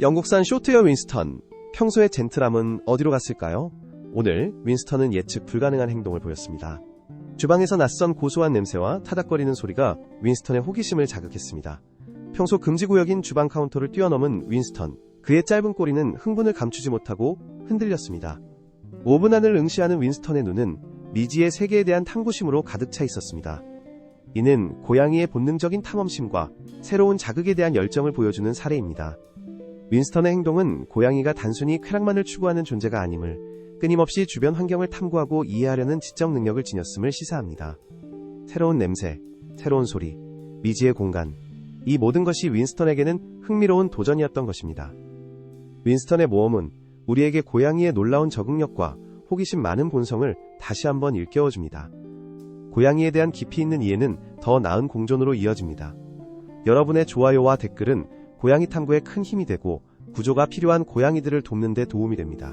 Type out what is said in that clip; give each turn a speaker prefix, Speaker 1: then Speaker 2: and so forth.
Speaker 1: 영국산 쇼트웨어 윈스턴. 평소의 젠틀함은 어디로 갔을까요? 오늘 윈스턴은 예측 불가능한 행동을 보였습니다. 주방에서 낯선 고소한 냄새와 타닥거리는 소리가 윈스턴의 호기심을 자극했습니다. 평소 금지 구역인 주방 카운터를 뛰어넘은 윈스턴. 그의 짧은 꼬리는 흥분을 감추지 못하고 흔들렸습니다. 5분 안을 응시하는 윈스턴의 눈은 미지의 세계에 대한 탐구심으로 가득 차 있었습니다. 이는 고양이의 본능적인 탐험심과 새로운 자극에 대한 열정을 보여주는 사례입니다. 윈스턴의 행동은 고양이가 단순히 쾌락만을 추구하는 존재가 아님을 끊임없이 주변 환경을 탐구하고 이해하려는 지적 능력을 지녔음을 시사합니다. 새로운 냄새, 새로운 소리, 미지의 공간, 이 모든 것이 윈스턴에게는 흥미로운 도전이었던 것입니다. 윈스턴의 모험은 우리에게 고양이의 놀라운 적응력과 호기심 많은 본성을 다시 한번 일깨워줍니다. 고양이에 대한 깊이 있는 이해는 더 나은 공존으로 이어집니다. 여러분의 좋아요와 댓글은 고양이 탐구에 큰 힘이 되고 구조가 필요한 고양이들을 돕는 데 도움이 됩니다.